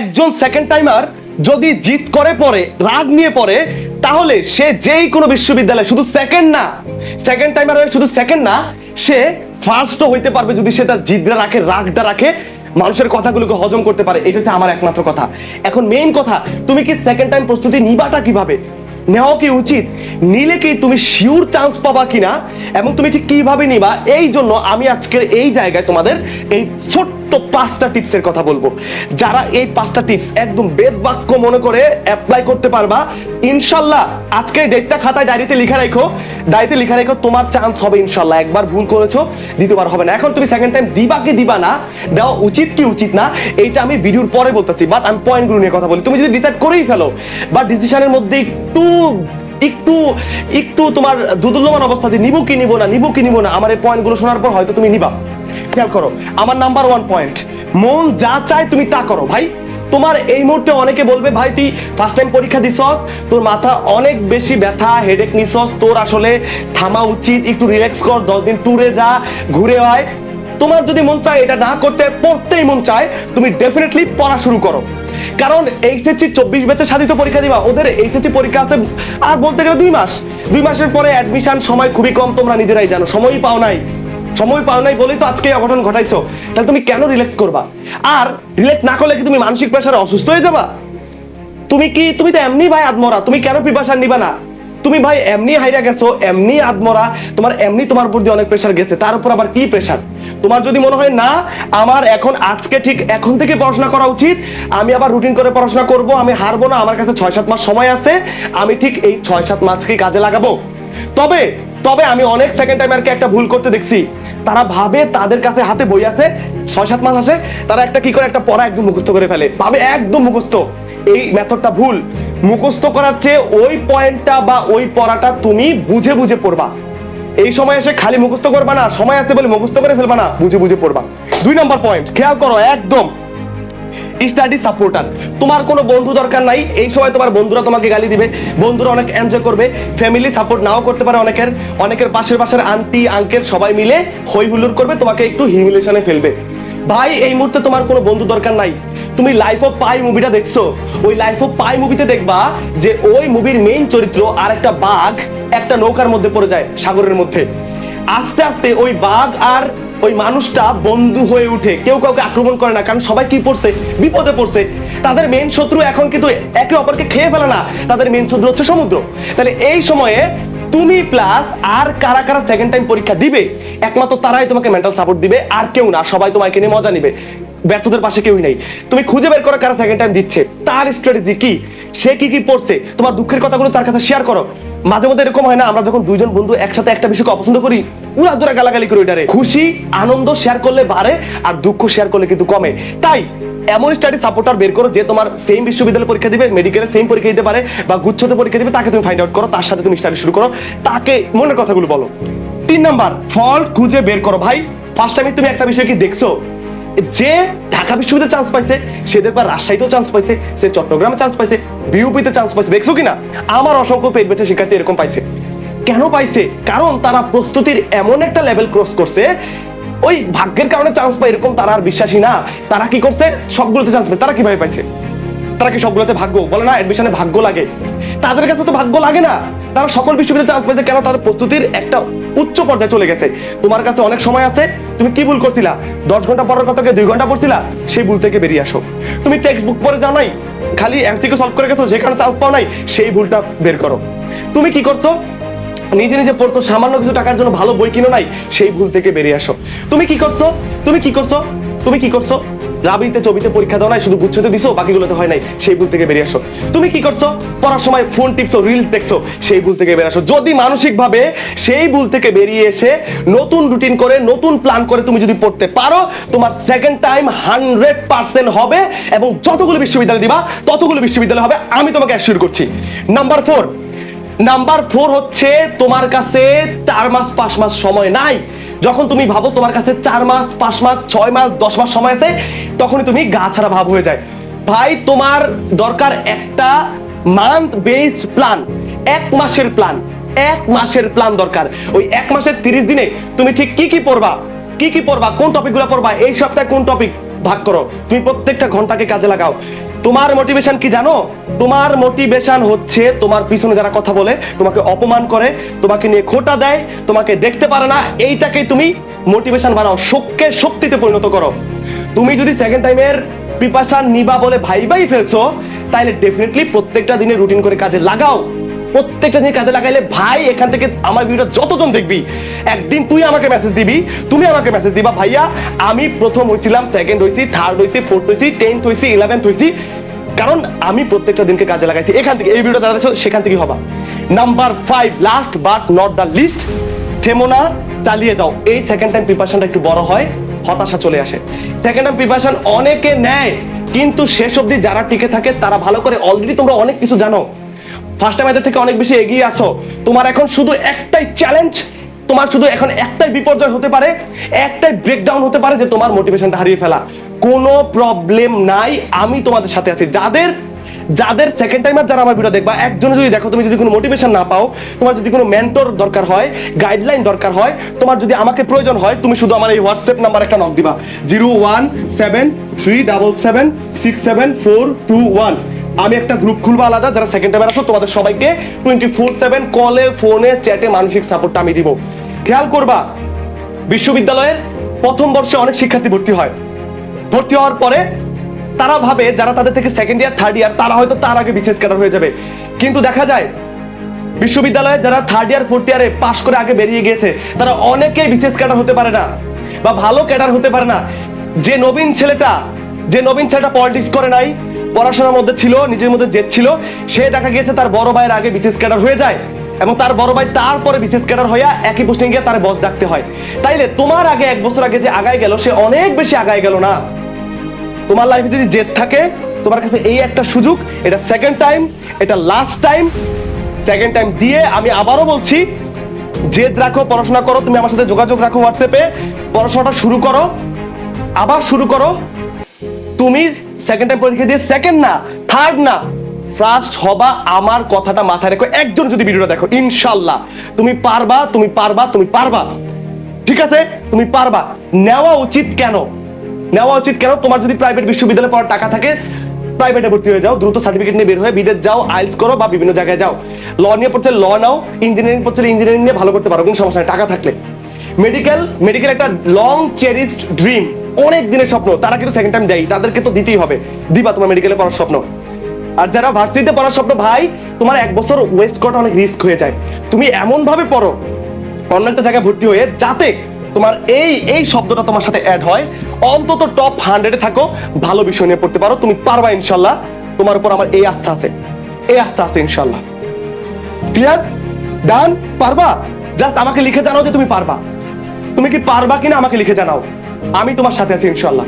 একজন second timer যদি জিত করে পরে রাগ নিয়ে পড়ে, তাহলে সে যেই কোনো বিশ্ববিদ্যালয়ে শুধু সেকেন্ড না সেকেন্ড টাইমার হয়ে শুধু সেকেন্ড না, সে ফার্স্টও হইতে পারবে যদি সে তার জিদটা রাখে, রাগটা রাখে, মানুষের কথাগুলোকে হজম করতে পারে। এটা হচ্ছে আমার একমাত্র কথা। এখন মেইন কথা, তুমি কি সেকেন্ড টাইম প্রস্তুতি নিবাটা কীভাবে? নেওয়া কি উচিত? নিলে কি তুমি শিওর চান্স পাবা কিনা? এবং তুমি ঠিক কীভাবে নিবা? এই জন্য আমি আজকের এই জায়গায় তোমাদের এই ছোট্ট পাঁচটা টিপসের কথা বলব। যারা এই পাঁচটা টিপস একদম বেদ বাক্য মনে করে অ্যাপ্লাই করতে পারবা, ইনশাল্লাহ আজকে ডেটটা খাতায় ডায়েরিতে লিখে রাখো। ডায়েরিতে লিখে রাখো, তোমার চান্স হবে ইনশাল্লাহ। একবার ভুল করেছ, দ্বিতীয়বার হবে না। এখন তুমি সেকেন্ড টাইম দিবা কি দিবা না, দেওয়া উচিত কি উচিত না, এইটা আমি ভিডিওর পরে বলতেছি বাট আমি পয়েন্টগুলো নিয়ে কথা বলি। তুমি যদি ডিসাইড করেই ফেলো, বা ডিসিশনের মধ্যে একটু একটু একটু তোমার দুদুল্যমান অবস্থা যে নিবো কি নিবো না, নিবো কি নিবো না, আমার এই পয়েন্টগুলো শোনার পর হয়তো তুমি নিবা। খেয়াল করো, আমার নাম্বার ওয়ান পয়েন্ট মন যা চায় তুমি তা করো, ভাই। তোমার এই মুহূর্তে অনেকে বলবে, ভাই, তুই ফার্স্ট টাইম পরীক্ষা দিছস, তোর মাথা অনেক বেশি ব্যথা হেডেক নিছস, তোর আসলে থামা উচিত, একটু রিল্যাক্স কর, দশ দিন ট্যুরে যা, ঘুরে আয়। তোমার যদি মন চায় এটা না করতে, পড়তেই মন চায়, তুমি ডেফিনেটলি পড়া শুরু করো। কারণ এইচএসসি চব্বিশ ব্যাচের সাধিত পরীক্ষা দিবা, ওদের এইচএসসি পরীক্ষা আছে, আর বলতে গেলে দুই মাস। দুই মাসের পরে অ্যাডমিশন সময় খুবই কম, তোমরা নিজেরাই জানো, সময়ই পাও নাই। সময় পাও নাই বলেই তো আজকে অঘটন ঘটাইছো। তাহলে তুমি কেন রিল্যাক্স করবা? আর রিল্যাক্স না করলে কি তুমি মানসিক প্রেশারে অসুস্থ হয়ে যাবা? তুমি কি, তুমি তো এমনি ভাই আদমরা, তুমি কেন প্রিপারেশন নিবা না? তুমি ভাই এমনি হাইরা গেছো, এমনি আদমরা, তোমার এমনি তোমার দিয়ে অনেক প্রেশার গেছে, তার উপর আবার কি প্রেশার তোমার যদি মনে হয় না, আমার এখন আজকে ঠিক এখন থেকে পড়াশোনা করা উচিত, আমি আবার রুটিন করে পড়াশোনা করব, আমি হারবো না, আমার কাছে ছয় সাত মাস সময় আছে, আমি ঠিক এই ছয় সাত মাসকে কাজে লাগাবো? তবে তবে আমি অনেক সেকেন্ড টাইমারকে একটা ভুল করতে দেখছি। তারা ভাবে তাদের কাছে হাতে বই আছে ছয় সাত মাস আসে তারা একটা কি করে, একটা পড়া একদম মুখস্থ করে ফেলে। ভাবে একদম মুখস্থ। এই মেথডটা ভুল। মুখস্থ করার চেয়ে ওই পয়েন্টটা বা ওই পড়াটা তুমি বুঝে বুঝে পড়বা। এই সময় এসে খালি মুখস্থ করবা না, সময় আছে বলে মুখস্থ করে ফেলবা না, বুঝে বুঝে পড়বা। দুই নম্বর পয়েন্ট খেয়াল করো, একদম। Study supporter. তোমার কোনো বন্ধু দরকার নাই, এই সময় তোমার বন্ধুরা তোমাকে গালি দিবে, বন্ধুরা অনেক এনজয় করবে ফ্যামিলি সাপোর্ট নাও করতে পারে অনেকের অনেকের পাশের পাশের আন্টি আঙ্কেল সবাই মিলে হই হুল্লোড় করবে, তোমাকে একটু হিউমিলেশনে ফেলবে। ভাই, এই মুহূর্তে তোমার কোনো বন্ধু দরকার নাই। তুমি লাইফ অফ পাই মুভিটা দেখছ? ওই লাইফ অফ পাই মুভিতে দেখবা যে ওই মুভির মেইন চরিত্র আর একটা বাঘ একটা নৌকার মধ্যে পড়ে যায়, সাগরের মধ্যে। আস্তে আস্তে ওই বাঘ আর ওই মানুষটা বন্ধু হয়ে উঠে। কেউ কাউকে আক্রমণ করে না, কারণ সবাই কি পড়ছে? বিপদে পড়ছে। তাদের মেন শত্রু এখন কিন্তু একে অপরকে খেয়ে ফেলে না। তাদের মেন শত্রু হচ্ছে সমুদ্র। তাহলে এই সময়ে তুমি প্লাস আর কারা কারা সেকেন্ড টাইম পরীক্ষা দিবে? একমাত্র তারাই তোমাকে মেন্টাল সাপোর্ট দিবে, আর কেউ না। সবাই তোমাকে নিয়ে মজা নিবে। ব্যর্থদের পাশে কেউই নাই। তুমি খুঁজে বের করো কারা সেকেন্ড টাইম দিচ্ছে। তার স্ট্র্যাটেজি কি? সে কি কি পড়ছে তোমার দুঃখের কথাগুলো তার কাছে শেয়ার করো। মাঝে মধ্যে এরকম হয় না, আমরা যখন দুইজন বন্ধু একসাথে একটা বিষয়কে অপছন্দ করি উড়া দূরে গালাগালি করি ওইটারে। খুশি, আনন্দ শেয়ার করলে বাড়ে আর দুঃখ শেয়ার করলে কিন্তু কমে। তাই, এমন স্টাডি সাপোর্টার বের করো যে তোমার সেম বিশ্ববিদ্যালয়ে পরীক্ষা দিবে মেডিকেলে সেম পরীক্ষা দিতে পারে বা গুচ্ছতে পরীক্ষা দিবে, তাকে তুমি ফাইন্ড আউট করো, তার সাথে তুমি স্টাডি শুরু করো। তাকে মনের কথাগুলো বলো। তিন নাম্বার ফল খুঁজে বের করো। ভাই ফার্স্ট টাইমে তুমি একটা বিষয় কি দেখছ? যে ঢাকা বিশ্ববিদ্যালয়ে চান্স পাইছে, সে দেখবা রাজশাহীতেও চান্স পাইছে, সে চট্টগ্রামে চান্স পাইছে বিউপিতে চান্স পাইছে। দেখছ কিনা? আমার অসংখ্য পেট বেছে শিক্ষার্থী এরকম পাইছে। কেন পাইছে? কারণ তারা প্রস্তুতির এমন একটা লেভেল ক্রস করছে, ওই ভাগ্যের কারণে চান্স পায় এরকম তারা আর বিশ্বাসী না। তারা কি করছে? সবগুলোতে চান্স পায়। তারা কীভাবে পাইছে? তারা কি সবগুলোতে ভাগ্য? বলে না এডমিশনে ভাগ্য লাগে। তাদের কাছে তো ভাগ্য লাগে না। তারা সকল বিশ্ববিদ্যালয়ে কেন? তাদের প্রস্তুতির একটা উচ্চ পর্যায়ে চলে গেছে। তোমার কাছে অনেক সময় আছে। তুমি কি ভুল করছিলা? দশ ঘণ্টা পরের কথাকে দুই ঘণ্টা পড়ছিলা? সেই ভুল থেকে বেরিয়ে আসো। তুমি টেক্সট বুক পরে যাও নাই? খালি এমসিকিউ সলভ করে গেছো, যেখানে চান্স পাও নাই, সেই ভুলটা বের করো। তুমি কি করছ? নিজে নিজে পড়ছো, সামান্য কিছু টাকার জন্য ভালো বই কিনো নাই, সেই ভুল থেকে বেরিয়ে আসো। তুমি কি করছ? তুমি কি করছ? তুমি কি করছ? রাবিতে চবিতে পরীক্ষা দাও নাই, শুধু গুচ্ছতে দিছো বাকিগুলোতে হয় নাই। সেই ভুল থেকে বেরিয়ে আসো। তুমি কি করছ? পড়ার সময় ফোন টিপছো রিলস দেখছ, সেই ভুল থেকে বেরিয়ে আসো। যদি মানসিক ভাবে সেই ভুল থেকে বেরিয়ে এসে নতুন রুটিন করে, নতুন প্ল্যান করে তুমি যদি পড়তে পারো, তোমার সেকেন্ড টাইম হান্ড্রেড পার্সেন্ট হবে এবং যতগুলো বিশ্ববিদ্যালয় দিবা, ততগুলো বিশ্ববিদ্যালয় হবে, আমি তোমাকে অ্যাসিওর করছি। নাম্বার ফোর নাম্বার ফোর হচ্ছে তোমার কাছে চার মাস, পাঁচ মাস সময় নাই। যখন তুমি ভাবো তোমার কাছে চার মাস, পাঁচ মাস, ছয় মাস, দশ মাস সময় আছে, তখনই তুমি গা ছাড়া ভাব হয়ে যায়। ভাই, তোমার দরকার একটা মান্থ বেসড প্ল্যান এক মাসের প্ল্যান এক মাসের প্ল্যান দরকার। ওই এক মাসের তিরিশ দিনে তুমি ঠিক কি কি পড়বা, কি কি পড়বা, কোন টপিকগুলো পড়বা, এই সপ্তাহে কোন টপিক ভাগ করো। তুমি প্রত্যেকটা ঘন্টাকে কাজে লাগাও। তোমার মোটিভেশন কি জানো? তোমার মোটিভেশন হচ্ছে তোমার পিছনে যারা কথা বলে, তোমাকে অপমান করে, তোমাকে নিয়ে খোটা দেয়, তোমাকে দেখতে পারে না। এইটাকেই তুমি মোটিভেশন বানাও, শোককে শক্তিতে পরিণত করো। তুমি যদি সেকেন্ড টাইমের প্রিপারেশন নিবা বলে ভাই ভাই ফেলছো তাহলে ডেফিনেটলি প্রত্যেকটা দিনে রুটিন করে কাজে লাগাও। প্রত্যেকটা দিন কাজে লাগাইলে ভাই, এখান থেকে আমার ভিডিও যতজন দেখবি, একদিন তুই আমাকে মেসেজ দিবি, তুমি আমাকে মেসেজ দিবা, ভাইয়া, আমি প্রথম হয়েছিলাম সেকেন্ড হয়েছি থার্ড হয়েছি ফোর্থ হয়েছি টেন্থ হয়েছি ইলেভেন্থ হয়েছি কারণ আমি প্রত্যেকটা দিনকে কাজে লাগাইছি। এখান থেকে, এই ভিডিও যারা সেখান থেকে হবা। Number five last but not the least থেমো না, চালিয়ে যাও। এই সেকেন্ড টাইম প্রিপারেশনটা একটু বড় হয়, হতাশা চলে আসে। সেকেন্ড টাইম প্রিপারেশন অনেকে নেয়, কিন্তু শেষ অবধি যারা টিকে থাকে, তারা ভালো করে অলরেডি তোমরা অনেক কিছু জানো। ফার্স্ট টাইম এদের থেকে অনেক বেশি এগিয়ে আসো তোমার এখন শুধু একটাই চ্যালেঞ্জ তোমার শুধু এখন একটাই বিপর্যয় হতে পারে, একটাই ব্রেকডাউন হতে পারে যে তোমার মোটিভেশনটা হারিয়ে ফেলা। কোনো প্রবলেম নাই, আমি তোমাদের সাথে আছি। যাদের যাদের সেকেন্ড টাইমার যারা আমার ভিডিও দেখবা, একজন যদি দেখো তুমি যদি কোনো মোটিভেশন না পাও, তোমার যদি কোনো মেন্টর দরকার হয় গাইডলাইন দরকার হয়, তোমার যদি আমাকে প্রয়োজন হয়, তুমি শুধু আমার এই হোয়াটসঅ্যাপ নাম্বার একটা নক দিবা। Zero one seven three double seven six seven four two one আমি একটা গ্রুপ খুলবো আলাদা, যারা সেকেন্ড টাইমার আসো তোমাদের সবাইকে টোয়েন্টি ফোর সেভেন কলে ফোনে চ্যাটে মানসিক সাপোর্টটা আমি দিব। খেয়াল করবা, বিশ্ববিদ্যালয়ের প্রথম বর্ষে অনেক শিক্ষার্থী ভর্তি হয়। ভর্তি হওয়ার পরে তারা ভাবে যারা তাদের থেকে সেকেন্ড ইয়ার থার্ড ইয়ার তারা হয়তো তার আগে বিশেষ ক্যাডার হয়ে যাবে। কিন্তু দেখা যায়, বিশ্ববিদ্যালয়ে যারা থার্ড ইয়ার ফোর্থ ইয়ারে পাশ করে আগে বেরিয়ে গিয়েছে, তারা অনেকেই বিশেষ ক্যাডার হতে পারে না বা ভালো ক্যাডার হতে পারে না। যে নবীন ছেলেটা, যে নবীন ছেলেটা পলিটিক্স করে নাই পড়াশোনার মধ্যে ছিল, নিজের মধ্যে জেদ ছিল, সে দেখা গিয়েছে তার বড় ভাইয়ের আগে বিশেষ ক্যাডার হয়ে যায় এবং তার বড় ভাই তারপরে বিশেষ ক্যাডার হইয়া একই পোস্টিং গিয়ে তার বস ডাকতে হয়। তাইলে তোমার আগে এক বছর আগে যে আগায় গেল, সে অনেক বেশি আগায় গেল না? তোমার লাইফে যদি জেদ থাকে, তোমার কাছে এই একটা সুযোগ, এটা সেকেন্ড টাইম এটা লাস্ট টাইম সেকেন্ড টাইম দিয়ে আমি আবারও বলছি, জেদ রাখো, পড়াশোনা করো, তুমি আমার সাথে যোগাযোগ রাখো হোয়াটসঅ্যাপে পড়াশোনাটা শুরু করো, আবার শুরু করো, তুমি সেকেন্ড টাইম পরীক্ষা দিয়ে সেকেন্ড না থার্ড না। ফার্স্ট হবা আমার কথাটা মাথায় রেখো, একজন যদি ভিডিওটা দেখো, ইনশাল্লাহ। তুমি পারবা তুমি পারবা তুমি পারবা। ঠিক আছে? তুমি পারবা। নেওয়া উচিত কেন? নেওয়া উচিত কেন? তোমার যদি প্রাইভেট বিশ্ববিদ্যালয়ে পড়ার টাকা থাকে প্রাইভেটে ভর্তি হয়ে যাও, দ্রুত সার্টিফিকেট নিয়ে বের হয়ে বিদেশ যাও আইলস করো বা বিভিন্ন জায়গায় যাও। ল নিয়ে পড়ছে ল নাও ইঞ্জিনিয়ারিং পড়ছে ইঞ্জিনিয়ারিং নিয়ে ভালো করতে পারো, কোনো সমস্যা নেই, টাকা থাকলে। মেডিকেল মেডিকেল একটা লং চেরিস্ট ড্রিম অনেক দিনের স্বপ্ন, তারা কিন্তু সেকেন্ড টাইম দেয় তাদেরকে তো দিতেই হবে। দিবা তোমার মেডিকেলে পড়ার স্বপ্ন। আর যারা ভার্সিটিতে পড়ার স্বপ্ন, ভাই, তোমার এক বছর ওয়েস্ট করাটা অনেক রিস্ক হয়ে যায়। তুমি এমন ভাবে পড়ো, অন্য একটা জায়গায় ভর্তি হয়ে, যাতে তোমার এই এই শব্দটা তোমার সাথে অ্যাড হয়। অন্তত টপ হান্ড্রেডে থাকো, ভালো বিষয় নিয়ে পড়তে পারো। তুমি পারবা ইনশাল্লাহ। তোমার উপর আমার এই আস্থা আছে। এই আস্থা আছে ইনশাল্লাহ। ক্লিয়ার ডান পারবা? জাস্ট আমাকে লিখে জানাও যে তুমি পারবা। তুমি কি পারবা কিনা আমাকে লিখে জানাও। আমি তোমার সাথে আছি ইনশাল্লাহ